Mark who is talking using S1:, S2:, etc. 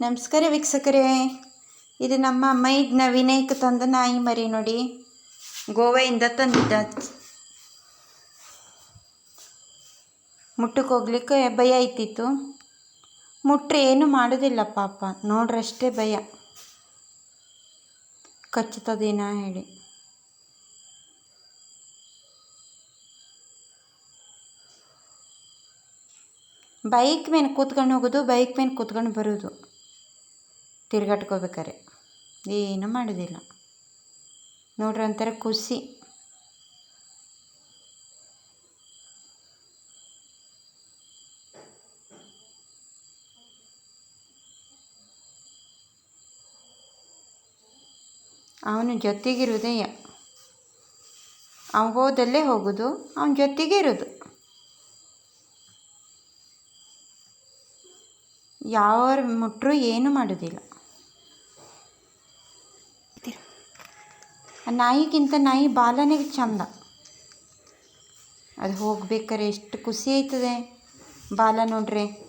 S1: ನಮಸ್ಕಾರ ವೀಕ್ಷಕರೇ. ಇದು ನಮ್ಮ ಮೈದ್ನ ವಿನಯ್ಕ್ ತಂದ ನಾಯಿ ಮರಿ ನೋಡಿ. ಗೋವೆಯಿಂದ ತಂದಿದ್ದ. ಮುಟ್ಟಕ್ಕೆ ಹೋಗ್ಲಿಕ್ಕೆ ಭಯ ಇತ್ತಿತ್ತು ಮುಟ್ಟರೆ ಏನು ಮಾಡೋದಿಲ್ಲ ಪಾಪ. ನೋಡ್ರಷ್ಟೇ ಭಯ. ಕಚ್ಚುತ್ತದೇನ ಹೇಳಿ. ಬೈಕ್ ಮೇಲೆ ಕೂತ್ಕೊಂಡು ಹೋಗೋದು, ಬೈಕ್ ಮೇಲೆ ಕೂತ್ಕೊಂಡು ಬರೋದು. ತಿರ್ಗಾಟ್ಕೋಬೇಕಾರೆ ಏನೂ ಮಾಡೋದಿಲ್ಲ. ನೋಡ್ರಿ ಒಂಥರ ಖುಷಿ. ಅವನು ಜೊತೆಗಿರೋದೇ ಅವ್ನು ಹೋದಲ್ಲೇ ಹೋಗೋದು, ಅವನ ಜೊತೆಗೆ ಇರೋದು. ಯಾವ ಮುಟ್ಟರು ಏನು ಮಾಡೋದಿಲ್ಲ. ನಾಯಿಗಿಂತ ನಾಯಿ ಬಾಲನೇ ಚಂದ. ಅದು ಹೋಗ್ಬೇಕಾರೆ ಎಷ್ಟು ಖುಷಿ ಆಯ್ತದೆ. ಬಾಲ ನೋಡ್ರಿ.